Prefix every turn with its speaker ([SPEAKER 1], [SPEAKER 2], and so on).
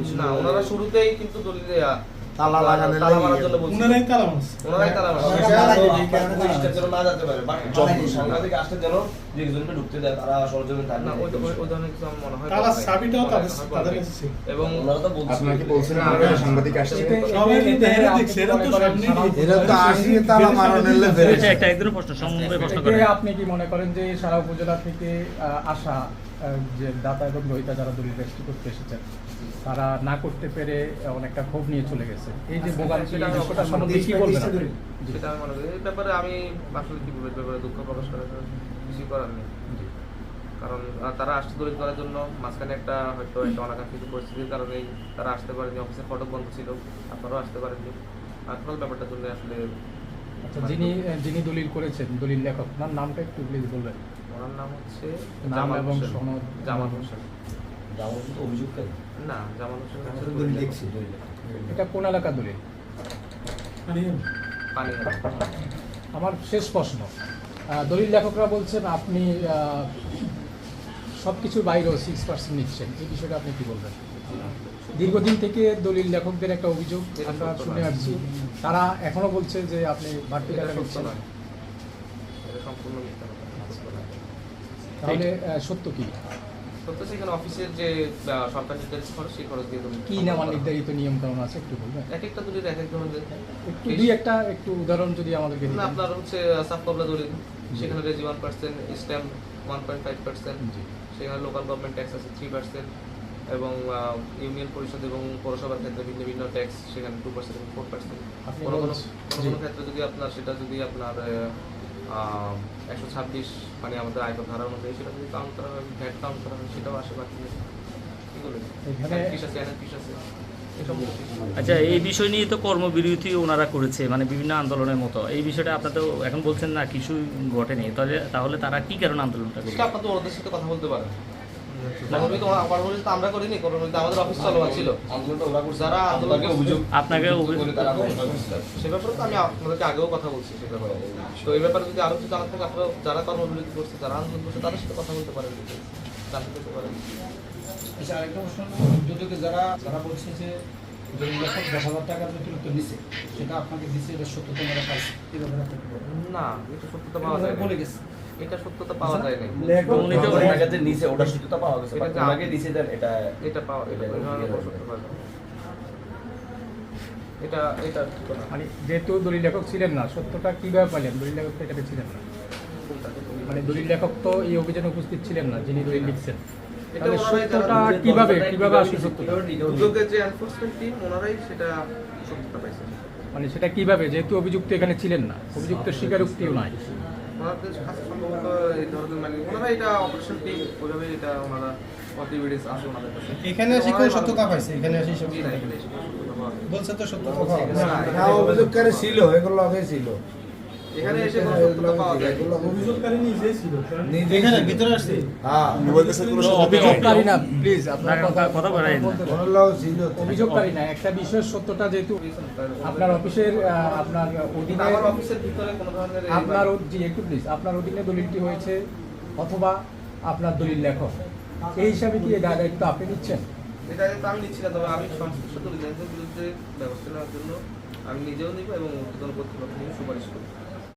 [SPEAKER 1] বলছিল।
[SPEAKER 2] না ওনারা শুরুতেই কিন্তু দলিলে
[SPEAKER 1] তালা লাগানোর
[SPEAKER 2] তালা মারার জন্য বলছিল।
[SPEAKER 3] উনারাই তালা মারছে
[SPEAKER 2] ওনারাই তালা মারছে
[SPEAKER 1] সেটা তো
[SPEAKER 4] এই কারণে
[SPEAKER 1] পুলিশটা যেন না যেতে পারে, but সাংবাদিক আসতে যেন যে ঢুকতে দেয়, তারা সরজমিন থাকবে।
[SPEAKER 2] না ওই ওই- ওই ধরনের কিছু মনে হয়
[SPEAKER 3] তালা চাবিটাও তাদের
[SPEAKER 2] আমার
[SPEAKER 3] তাদের
[SPEAKER 2] করা নাই।
[SPEAKER 3] কাছে ছিল।
[SPEAKER 2] এবং
[SPEAKER 1] ওনারা তো বলছিল
[SPEAKER 5] আপনারা কি
[SPEAKER 2] না,
[SPEAKER 5] সাংবাদিক আসছে
[SPEAKER 3] সবাই কিন্তু
[SPEAKER 2] এতে আপনি
[SPEAKER 3] দেখছে, এরা তো সামনে
[SPEAKER 2] সারা-
[SPEAKER 1] এরা তো আসি তালা মারানোর লেগে
[SPEAKER 6] এটা একটা একদম প্রশ্ন সম্মুখে প্রশ্ন করে।
[SPEAKER 7] আপনি কি মনে করেন যে সারা উপজেলা থেকে আহ, আসা যে দাতা এবং গ্রহিতা যারা দলিল রেজিস্ট্রি করতে এসেছেন তারা না করতে পেরে অনেকটা ক্ষোভ নিয়ে চলে গেছে। এই যে ভোগান্তি বিষয়টা সম্বন্ধে কি বলবেন
[SPEAKER 2] সেটা আমি মনে করি। এই ব্যাপারে আমি আসলে কি বলব ব্যাপারে দুঃখ প্রকাশ করার কিছু করার নেই। কারণ তারা আসতে দলিল করার জন্য মাঝখানে একটা হয়তো একটা অনাকাঙ্ক্ষিত পরিস্থিতির কারণেই তারা আসতে পারেনি অফিসের ফটক বন্ধ ছিল আপনারাও আসতে পারেননি। আপনার ব্যাপারটা জন্য আসলে
[SPEAKER 7] আচ্ছা যিনি যিনি দলিল করেছেন দলিল লেখক তার নামটা একটু প্লিজ বলবেন।
[SPEAKER 2] ওনার নাম হচ্ছে
[SPEAKER 7] নাম
[SPEAKER 2] জামাল
[SPEAKER 7] এবং। সনদ।
[SPEAKER 2] জামাল হোসেন।
[SPEAKER 1] যাওয়ার তো অভিযোগকারী।
[SPEAKER 2] না জামাল হোসেন হচ্ছে দলিল
[SPEAKER 1] দেখছি, দলিল
[SPEAKER 7] এটা কোন এলাকা দলিল?
[SPEAKER 3] মানে
[SPEAKER 2] পানি
[SPEAKER 7] আমার শেষ প্রশ্ন। দলিল লেখকরা বলছেন আপনি সব কিছুর বাইরেও সিক্স পার্সেন্ট নিচ্ছেন। এই বিষয়টা আপনি কি বলবেন? দীর্ঘদিন থেকে দলিল লেখকদের একটা অভিযোগ আমরা শুনে আসছি। তারা এখনও বলছে যে আপনি বাড়তি টাকা নিচ্ছেন।
[SPEAKER 2] সম্পূর্ণ
[SPEAKER 7] তাহলে আহ, সত্য কি?
[SPEAKER 2] সত্য সেখানে অফিসের যে সরকার নির্ধারিত খরচ সেই খরচ দিয়ে
[SPEAKER 7] কি নেওয়ার নির্ধারিত নিয়ম কানুন আছে একটু বলবেন?
[SPEAKER 2] এক একটা দলিল এক এক ধরনের
[SPEAKER 7] একটু দুই একটা একটু উদাহরণ যদি আমাদেরকে
[SPEAKER 2] না,
[SPEAKER 7] দিতেন।
[SPEAKER 2] আপনার হচ্ছে সাব কবলা দলিল সেখানে রেজি one percent stamp one point five percent. সেখানে লোকাল গভর্নমেন্ট ট্যাক্স আছে থ্রি পার্সেন্ট এবং ইউনিয়ন পরিষদ এবং পৌরসভার ক্ষেত্রে ভিন্ন ভিন্ন ট্যাক্স সেখানে টু পার্সেন্ট এবং ফোর পার্সেন্ট কোনো। কোনো ক্ষেত্রে যদি আপনার সেটা যদি আপনার একশো ছাব্বিশ মানে আমাদের আয়কর ধারা অনুযায়ী সেটা যদি কাউন্ট করা হয় ভ্যাট কাউন্ট করা হয় সেটাও আসে বাকি
[SPEAKER 6] আচ্ছা এই বিষয় নিয়ে তো কর্মবিরতি ওনারা করেছে মানে বিভিন্ন আন্দোলনের মতো। এই বিষয়টা আপনার তো এখন বলছেন না কিছু ঘটেনি। তাহলে তাহলে তারা কি কারণে আন্দোলনটা করছে?
[SPEAKER 2] আপনার তো ওদের সাথে কথা বলতে পারেন।
[SPEAKER 1] আপনাকে।
[SPEAKER 2] সে ব্যাপারে তো আমি আপনাদেরকে আগেও কথা বলছি সে ব্যাপারে। তো এই ব্যাপারে যদি আরও কিছু জানার থাকে আপনারা যারা কর্মবিরতি করছে যারা আন্দোলন করছে তাদের সাথে কথা বলতে পারেন জানতে পারেন।
[SPEAKER 4] আচ্ছা আরেকটা প্রশ্ন দুদকে যারা যারা বলছে যে সেটা আপনাকে দিছে এটা সত্যতা?
[SPEAKER 2] না এটা সত্যতা পাওয়া যায়
[SPEAKER 4] বলে গেছে।
[SPEAKER 2] এটা সত্যতা পাওয়া যায় না
[SPEAKER 1] নিচে ওটা সত্যতা পাওয়া গেছে,
[SPEAKER 2] এটা
[SPEAKER 1] দিছে দেন, এটা
[SPEAKER 2] এটা পাওয়া এটা
[SPEAKER 1] এটা
[SPEAKER 7] মানে যেহেতু দলিল লেখক ছিলেন না সত্যটা কীভাবে পাইলেন? দলিল লেখক তো এটাতে ছিলেন না। মানে দলিল লেখক তো এই অভিযানে উপস্থিত ছিলেন না যিনি দলিল লিখছেন।
[SPEAKER 2] এটা
[SPEAKER 7] তাহলে
[SPEAKER 2] ওনারাই যারা
[SPEAKER 7] সত্যটা কীভাবে কীভাবে আসলে সত্যটা?
[SPEAKER 2] দুদকের যে এনফোর্সমেন্ট টিম ওনারাই সেটা
[SPEAKER 7] মানে সেটা কীভাবে? যেহেতু অভিযুক্ত এখানে ছিলেন না অভিযুক্তের স্বীকারোক্তিও নাই।
[SPEAKER 2] ওনাদের কাছে সম্ভবত এই ধরনের মানে ওনারা এটা অপারেশন টিম ওইভাবে এটা ওনারা আছে ওনাদের কাছে
[SPEAKER 3] এখানে আসি কেউ সত্যতা পাইছে এখানে
[SPEAKER 2] আসি যায়নি।
[SPEAKER 3] বলছে তো সত্য কথা
[SPEAKER 2] না,
[SPEAKER 1] অভিযোগকারী ছিল, এগুলো আগে ছিল।
[SPEAKER 2] এখানে এসে কোনো পাওয়া যায়।
[SPEAKER 3] অভিযোগকারী নিজেই ছিল এখানে ভিতরে আসছে?
[SPEAKER 1] হ্যাঁ,
[SPEAKER 7] অভিযোগকারী না প্লিজ আপনার কথা
[SPEAKER 6] কথা বলেন না।
[SPEAKER 7] বলতে দেন।
[SPEAKER 1] ওনার লোক ছিল।
[SPEAKER 7] অভিযোগকারী না একটা বিষয়ের সত্যটা যেহেতু আপনার অফিসের আপনার অধীনে
[SPEAKER 2] আমার অফিসের ভিতরে কোনো ধরনের
[SPEAKER 7] আপনার জি একটু প্লিজ আপনার অধীনে দলিলটি হয়েছে অথবা আপনার দলিল লেখক। এই হিসাবে কি এই দায়িত্ব আপনি নিচ্ছেন?
[SPEAKER 2] এটা আমি নিচ্ছি না তবে আমি সংশ্লিষ্ট দলিলের বিরুদ্ধে ব্যবস্থা নেওয়ার জন্য আমি নিজেও নিব এবং উদ্বোধন কর্তৃপক্ষ নিয়ে সুপারিশ করব।